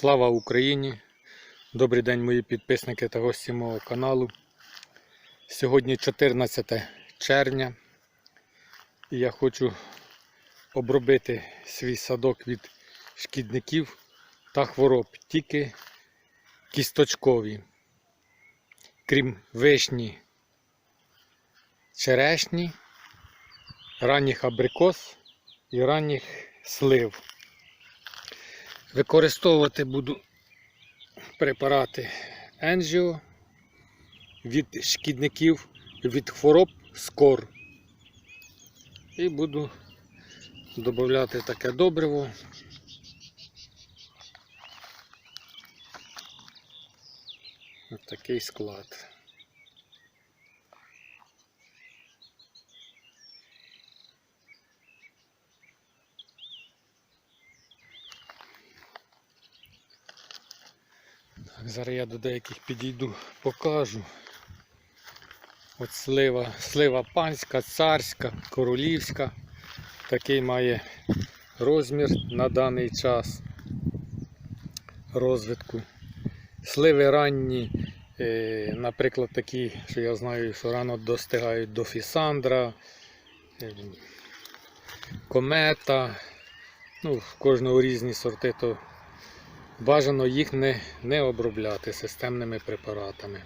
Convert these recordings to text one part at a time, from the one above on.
Слава Україні! Добрий день, мої підписники та гості мого каналу. Сьогодні 14 червня і я хочу обробити свій садок від шкідників та хвороб, тільки кісточкові. Крім вишні, черешні, ранніх абрикос і ранніх слив. Використовувати буду препарати Енжіо від шкідників, від хвороб скор. І буду додати таке добриво. Ось такий склад. Зараз я до деяких підійду, покажу. От слива, слива панська, царська, королівська. Такий має розмір на даний час розвитку. Сливи ранні, е, наприклад, такі, що я знаю, що рано достигають до фісандра, е, комета. Ну, в кожного різні сорти, то бажано їх не, не обробляти системними препаратами.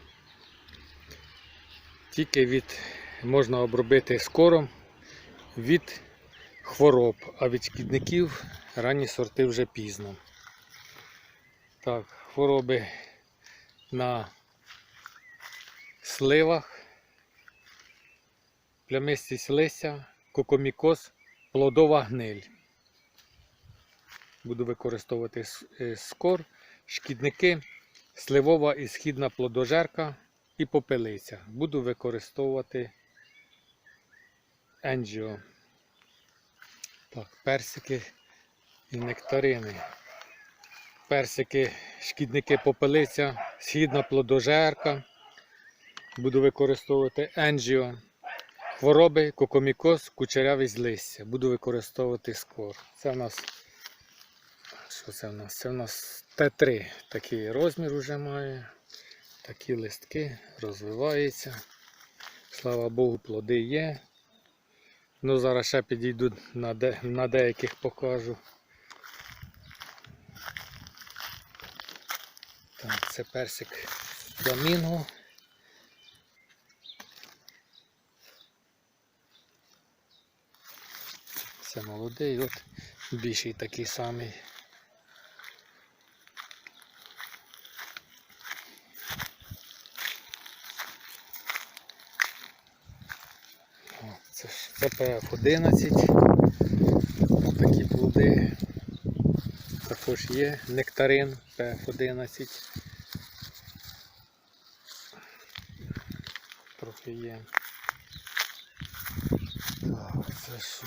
Тільки від можна обробити скоро від хвороб, а від шкідників ранні сорти вже пізно. Так, хвороби на сливах, плямистість листя, кокомікоз, плодова гниль. Буду використовувати е, скор, шкідники, сливова і східна плодожерка і попелиця. Буду використовувати енджіо. Так, персики і нектарини. Персики, шкідники попелиця, східна плодожерка. Буду використовувати енджіо. Хвороби, кокомікоз, кучерявість листя. Буду використовувати скор. Це в нас що це в нас? Це в нас Т3 такий розмір вже має. Такі листки розвиваються. Слава Богу, плоди є. Ну, зараз ще підійду на, де, на деяких покажу. Так, це персик фламінго. Це молодий, от більший такий самий. Це, ж- це ПФ-11. Такі плоди. Також є нектарин ПФ-11. Трохи є. Це що?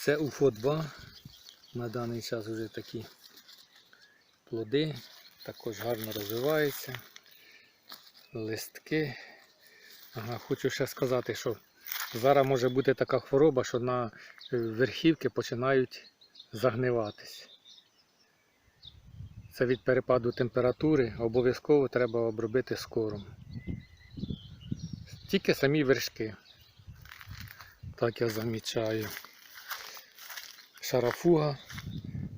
Це УФО-2. На даний час вже такі плоди. Також гарно розвиваються. Листки. Ага, хочу ще сказати, що зараз може бути така хвороба, що на е, верхівки починають загниватись. Це від перепаду температури обов'язково треба обробити скором. Тільки самі вершки. Так я замічаю. Шарафуга,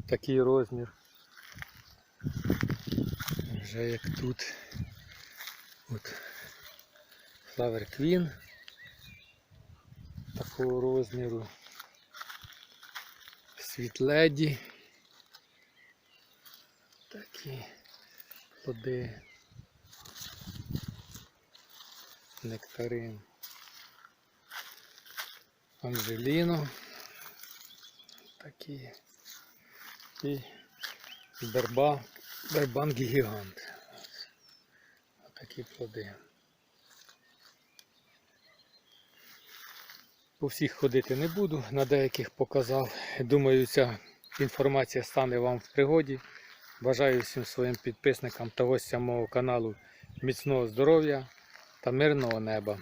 такий розмір. Вже як тут. От. Flower Queen такого розміру. Світледі. Такі плоди. Нектарин. Анжеліно. Такі. І берба, бербанк гігант. Такі плоди. По всіх ходити не буду, на деяких показав. Думаю, ця інформація стане вам в пригоді. Бажаю всім своїм підписникам та гостям мого каналу міцного здоров'я та мирного неба.